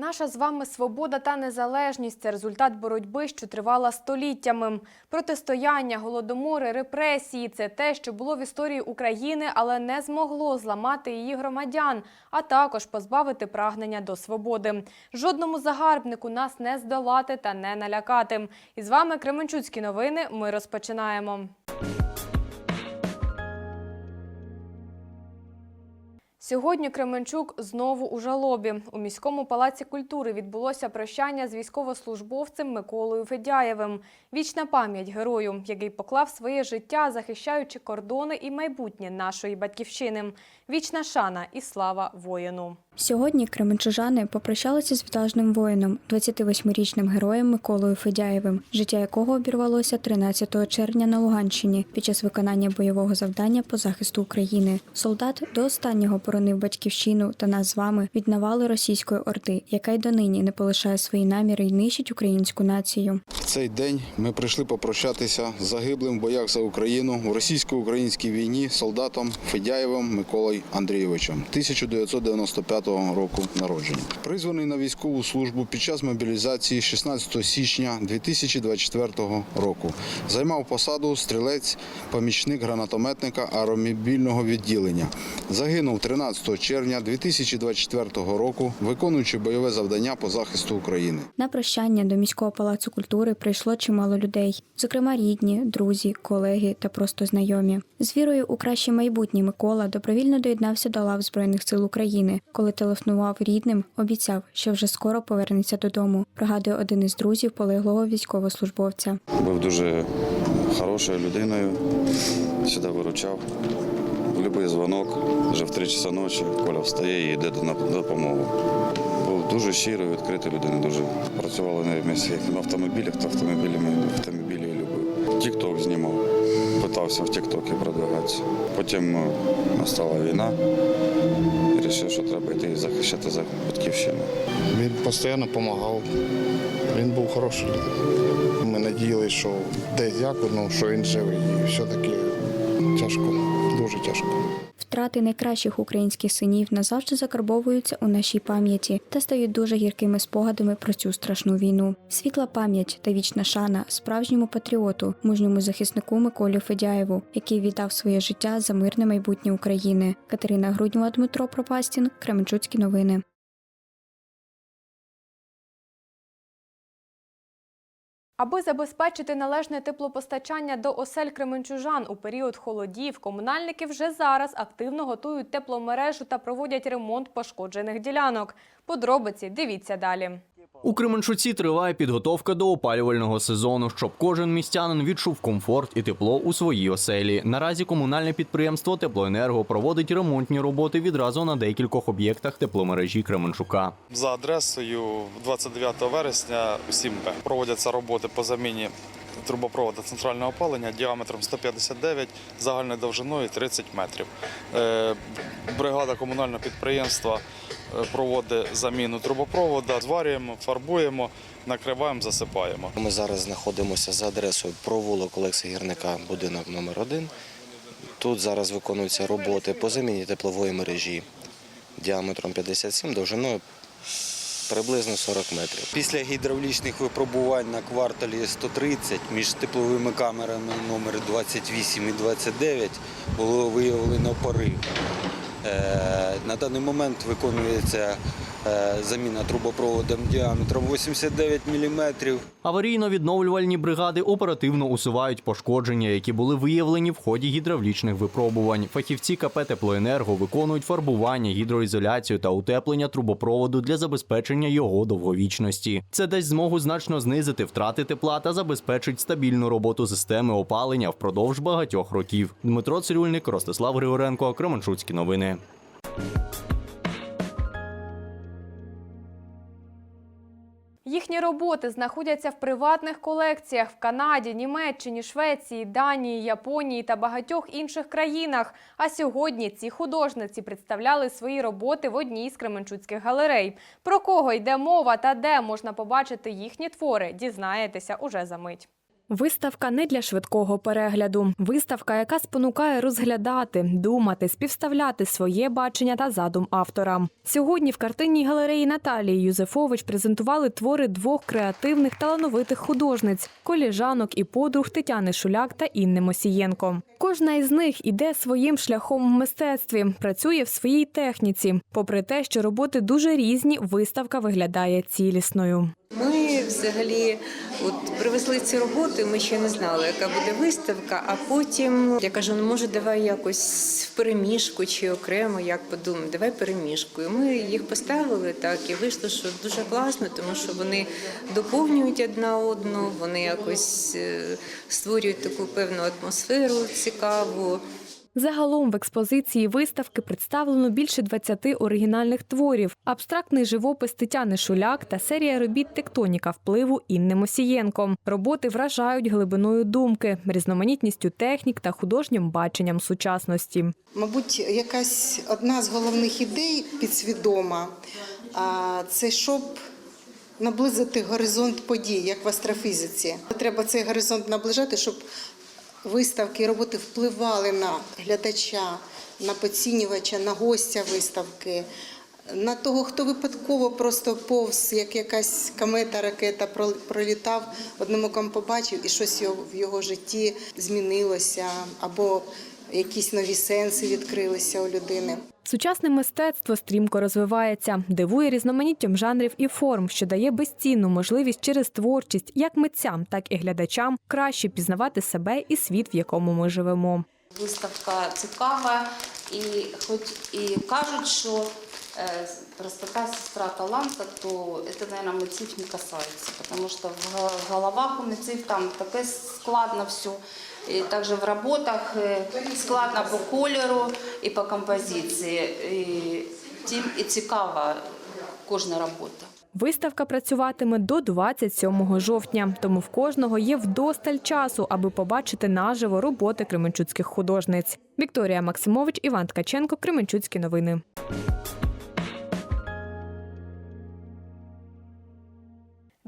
Наша з вами свобода та незалежність це результат боротьби, що тривала століттями. Протистояння, голодомори, репресії це те, що було в історії України, але не змогло зламати її громадян, а також позбавити прагнення до свободи. Жодному загарбнику нас не здолати та не налякати. І з вами Кременчуцькі новини. Ми розпочинаємо. Сьогодні Кременчук знову у жалобі. У міському палаці культури відбулося прощання з військовослужбовцем Миколою Федяєвим. Вічна пам'ять герою, який поклав своє життя, захищаючи кордони і майбутнє нашої батьківщини. Вічна шана і слава воїну. Сьогодні кременчужани попрощалися з відважним воїном, 28-річним героєм Миколою Федяєвим, життя якого обірвалося 13 червня на Луганщині під час виконання бойового завдання по захисту України. Солдат до останнього боронив батьківщину та нас з вами від навали російської орди, яка й донині не полишає свої наміри й нищить українську націю. В цей день ми прийшли попрощатися з загиблим в боях за Україну у російсько-українській війні солдатом Федяєвим Миколою Андрійовичем 1995 року народження. Призваний на військову службу під час мобілізації 16 січня 2024 року. Займав посаду стрілець, помічник гранатометника аеромобільного відділення. Загинув 13 червня 2024 року, виконуючи бойове завдання по захисту України. На прощання до міського палацу культури прийшло чимало людей, зокрема рідні, друзі, колеги та просто знайомі. З вірою у краще майбутнє Микола добровільно доєднався до лав Збройних сил України. Коли телефонував рідним, обіцяв, що вже скоро повернеться додому. Пригадує один із друзів полеглого військовослужбовця. Був дуже хорошою людиною, завжди виручав. Любий дзвонок, вже в 3 часа ночі, Коля встає і йде на допомогу. Був дуже щирою, відкритою людиною, дуже працювали на місці як на автомобілях, то автомобілями автомобілі любив. Тік-ток знімав, питався в тік-токі продвигатися. Потім е, настала війна, вирішив, що треба йти захищати за батьківщину. Він постійно допомагав. Він був хороший людина. Ми надіялися, що десь як, ну, що він живий. І все-таки тяжко, дуже тяжко. Втрати найкращих українських синів назавжди закарбовуються у нашій пам'яті та стають дуже гіркими спогадами про цю страшну війну. Світла пам'ять та вічна шана справжньому патріоту, мужньому захиснику Миколі Федяєву, який віддав своє життя за мирне майбутнє України. Катерина Груднєва, Дмитро Пропастін, Кременчуцькі новини. Аби забезпечити належне теплопостачання до осель кременчужан у період холодів, комунальники вже зараз активно готують тепломережу та проводять ремонт пошкоджених ділянок. Подробиці дивіться далі. У Кременчуці триває підготовка до опалювального сезону, щоб кожен містянин відчув комфорт і тепло у своїй оселі. Наразі комунальне підприємство Теплоенерго проводить ремонтні роботи відразу на декількох об'єктах тепломережі Кременчука. За адресою 29 вересня 7Б проводяться роботи по заміні трубопроводу центрального опалення діаметром 159, загальною довжиною 30 метрів. Е, Бригада комунального підприємства е, проводить заміну трубопроводу, зварюємо, фарбуємо, накриваємо, засипаємо. Ми зараз знаходимося за адресою провулок Олекса Гірника, будинок номер 1 Тут зараз виконуються роботи по заміні теплової мережі діаметром 57, довжиною приблизно 40 метрів. Після гідравлічних випробувань на кварталі 130 між тепловими камерами номер 28 і 29 було виявлено порив. Е, На даний момент виконується заміна трубопроводом діаметром 89 мм. Аварійно-відновлювальні бригади оперативно усувають пошкодження, які були виявлені в ході гідравлічних випробувань. Фахівці КП Теплоенерго виконують фарбування, гідроізоляцію та утеплення трубопроводу для забезпечення його довговічності. Це дасть змогу значно знизити втрати тепла та забезпечить стабільну роботу системи опалення впродовж багатьох років. Дмитро Цирюльник, Ростислав Григоренко, Кременчуцькі новини. Їхні роботи знаходяться в приватних колекціях в Канаді, Німеччині, Швеції, Данії, Японії та багатьох інших країнах. А сьогодні ці художниці представляли свої роботи в одній з кременчуцьких галерей. Про кого йде мова та де можна побачити їхні твори, дізнаєтеся уже за мить. Виставка не для швидкого перегляду. Виставка, яка спонукає розглядати, думати, співставляти своє бачення та задум автора. Сьогодні в картинній галереї Наталії Юзефович презентували твори двох креативних талановитих художниць коліжанок і подруг Тетяни Шуляк та Інни Мосієнко. Кожна із них іде своїм шляхом в мистецтві, працює в своїй техніці. Попри те, що роботи дуже різні, виставка виглядає цілісною. Ми взагалі от привезли ці роботи. Ми ще не знали, яка буде виставка. А потім я кажу: ну може, давай якось в переміжку чи окремо, як подумаємо, давай переміжкою. Ми їх поставили так і вийшло, що дуже класно, тому що вони доповнюють одна одну, вони якось е, створюють таку певну атмосферу цікаву. Загалом в експозиції виставки представлено більше 20 оригінальних творів, абстрактний живопис Тетяни Шуляк та серія робіт тектоніка впливу Інни Мосієнко. Роботи вражають глибиною думки, різноманітністю технік та художнім баченням сучасності. Мабуть, якась одна з головних ідей підсвідома це щоб наблизити горизонт подій, як в астрофізиці. Треба цей горизонт наближати, щоб виставки роботи впливали на глядача, на поцінювача, на гостя виставки. На того, хто випадково просто повз, як якась комета, ракета прол- пролітав, одному ком побачив, і щось в його житті змінилося, або якісь нові сенси відкрилися у людини. Сучасне мистецтво стрімко розвивається, дивує різноманіттям жанрів і форм, що дає безцінну можливість через творчість як митцям, так і глядачам краще пізнавати себе і світ, в якому ми живемо. Виставка цікава, і хоч і кажуть, що простота сестра таланта, то це, мабуть, митців не касається, тому що в головах у митців там таке складно все. І також в роботах е, складно по кольору і по композиції. І тим і цікава кожна робота. Виставка працюватиме до 27 жовтня, тому в кожного є вдосталь часу, аби побачити наживо роботи кременчуцьких художниць. Вікторія Максимович, Іван Ткаченко, Кременчуцькі новини. –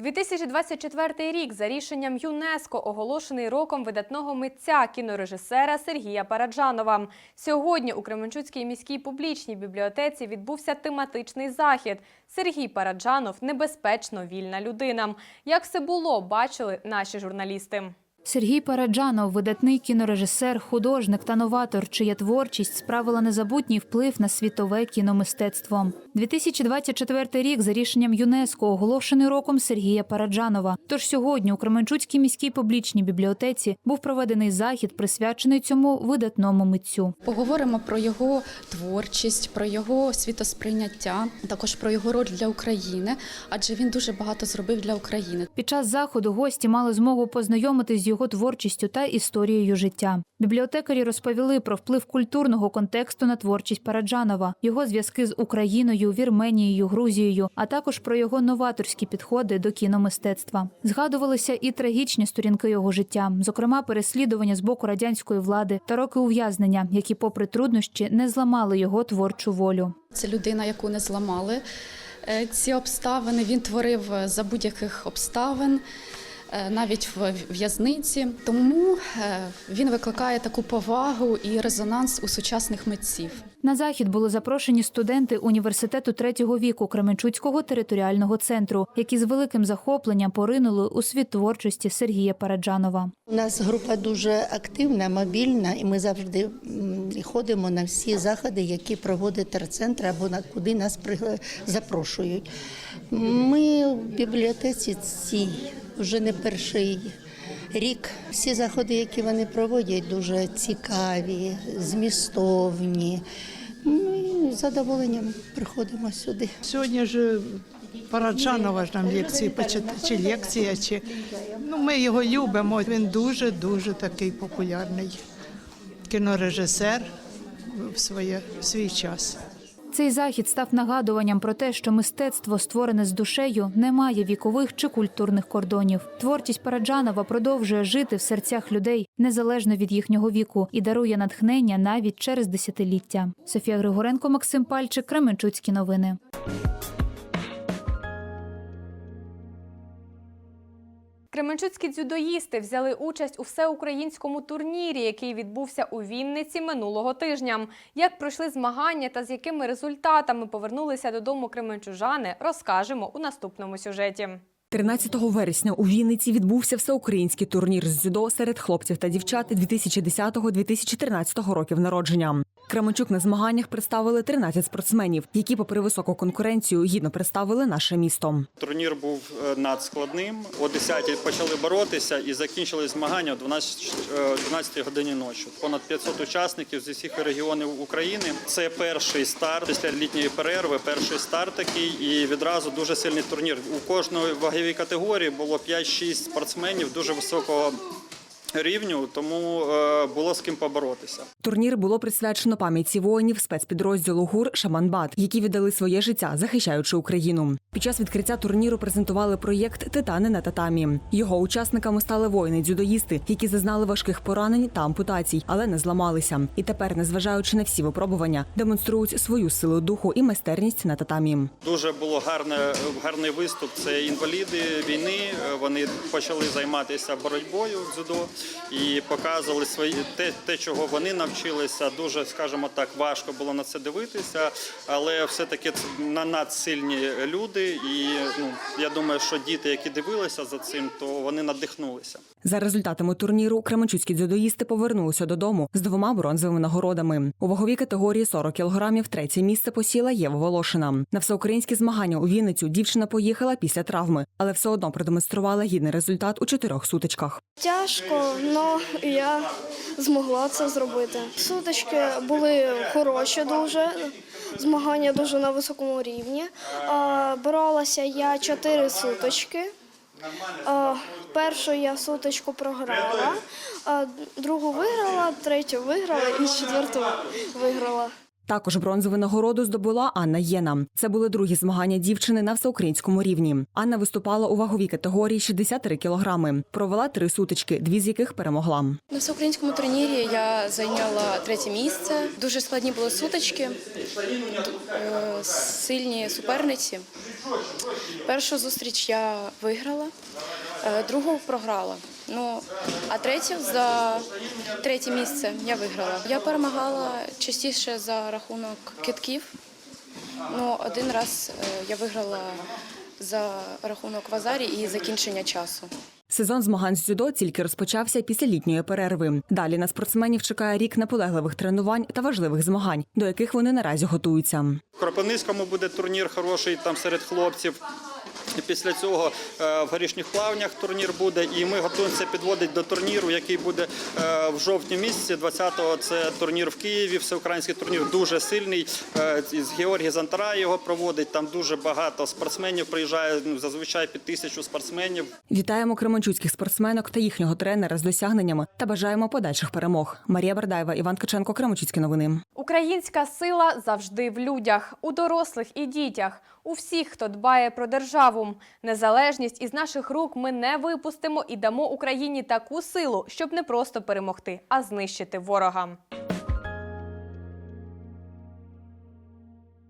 2024 рік за рішенням ЮНЕСКО оголошений роком видатного митця кінорежисера Сергія Параджанова. Сьогодні у Кременчуцькій міській публічній бібліотеці відбувся тематичний захід. Сергій Параджанов небезпечно вільна людина. Як все було, бачили наші журналісти. Сергій Параджанов, видатний кінорежисер, художник та новатор, чия творчість справила незабутній вплив на світове кіномистецтво. 2024 рік за рішенням ЮНЕСКО оголошений роком Сергія Параджанова. Тож сьогодні у Кременчуцькій міській публічній бібліотеці був проведений захід, присвячений цьому видатному митцю. Поговоримо про його творчість, про його світосприйняття, також про його роль для України, адже він дуже багато зробив для України. Під час заходу гості мали змогу познайомитись з його творчістю та історією життя. Бібліотекарі розповіли про вплив культурного контексту на творчість Параджанова, його зв'язки з Україною, Вірменією, Грузією, а також про його новаторські підходи до кіномистецтва. Згадувалися і трагічні сторінки його життя, зокрема переслідування з боку радянської влади та роки ув'язнення, які, попри труднощі, не зламали його творчу волю. Це людина, яку не зламали е, ці обставини. Він творив е, за будь-яких обставин. Е, Навіть в в'язниці, тому е, він викликає таку повагу і резонанс у сучасних митців. На захід були запрошені студенти університету третього віку Кременчуцького територіального центру, які з великим захопленням поринули у світ творчості Сергія Параджанова. У нас група дуже активна, мобільна, і ми завжди ходимо на всі заходи, які проводить терцентр або на куди нас запрошують. Ми в бібліотеці цій вже не перший рік. Всі заходи, які вони проводять, дуже цікаві, змістовні. Ну і з задоволенням приходимо сюди. Сьогодні ж Параджанова ж нам лекції почитати, чи лекція, чи ну ми його любимо. Він дуже дуже такий популярний кінорежисер в своє в свій час. Цей захід став нагадуванням про те, що мистецтво, створене з душею, не має вікових чи культурних кордонів. Творчість Параджанова продовжує жити в серцях людей незалежно від їхнього віку і дарує натхнення навіть через десятиліття. Софія Григоренко, Максим Пальчик, Кременчуцькі новини. Кременчуцькі дзюдоїсти взяли участь у всеукраїнському турнірі, який відбувся у Вінниці минулого тижня. Як пройшли змагання та з якими результатами повернулися додому кременчужани, розкажемо у наступному сюжеті. 13 вересня у Вінниці відбувся всеукраїнський турнір з дзюдо серед хлопців та дівчат 2010-2013 років народження. Кременчук на змаганнях представили 13 спортсменів, які, попри високу конкуренцію, гідно представили наше місто. Турнір був е, надскладним. О 10-й почали боротися і закінчили змагання о 12, е, 12 годині ночі. Понад 500 учасників з усіх регіонів України. Це перший старт після літньої перерви. Перший старт такий і відразу дуже сильний турнір. У кожної ваговій категорії було 5-6 спортсменів дуже високого рівню, тому е, було з ким поборотися. Турнір було присвячено пам'яті воїнів спецпідрозділу ГУР Шаманбат, які віддали своє життя, захищаючи Україну. Під час відкриття турніру презентували проєкт Титани на татамі. Його учасниками стали воїни-дзюдоїсти, які зазнали важких поранень та ампутацій, але не зламалися. І тепер, незважаючи на всі випробування, демонструють свою силу духу і майстерність на татамі. Дуже було гарне, гарний виступ. Це інваліди війни. Вони почали займатися боротьбою в дзюдо і показували свої те, те, чого вони навчилися. Дуже, скажімо так, важко було на це дивитися, але все-таки на- надсильні люди. І ну я думаю, що діти, які дивилися за цим, то вони надихнулися. За результатами турніру кременчуцькі дзюдоїсти повернулися додому з двома бронзовими нагородами. У ваговій категорії 40 кілограмів третє місце посіла Єва Волошина. На всеукраїнські змагання у Вінницю дівчина поїхала після травми, але все одно продемонструвала гідний результат у чотирьох сутичках. Тяжко, але я змогла це зробити. Сутички були хороші дуже, змагання дуже на високому рівні. Боролася я чотири сутички. А, Першу я сутичку програла, другу виграла, третю виграла і четверту виграла. Також бронзову нагороду здобула Анна Єна. Це були другі змагання дівчини на всеукраїнському рівні. Анна виступала у ваговій категорії 63 кілограми. Провела три сутички, дві з яких перемогла. На всеукраїнському турнірі я зайняла третє місце. Дуже складні були сутички, е, сильні суперниці. Першу зустріч я виграла, е, другу програла. Ну, а третю за третє місце я виграла. Я перемагала частіше за рахунок китків. Ну, один раз е, я виграла за рахунок вазарі і закінчення часу. Сезон змагань з дзюдо тільки розпочався після літньої перерви. Далі на спортсменів чекає рік наполегливих тренувань та важливих змагань, до яких вони наразі готуються. В Кропивницькому буде турнір хороший там серед хлопців. І після цього е, в горішніх плавнях турнір буде, і ми готуємося підводити до турніру, який буде е, в жовтні місяці. 20-го це турнір в Києві. Всеукраїнський турнір дуже сильний. Е, З Георгій Зантара його проводить. Там дуже багато спортсменів приїжджає. ну, Зазвичай під тисячу спортсменів. Вітаємо кременчуцьких спортсменок та їхнього тренера з досягненнями та бажаємо подальших перемог. Марія Бардаєва, Іван Ткаченко, Кременчуцькі новини. Українська сила завжди в людях, у дорослих і дітях, у всіх, хто дбає про державу. Незалежність із наших рук ми не випустимо і дамо Україні таку силу, щоб не просто перемогти, а знищити ворога.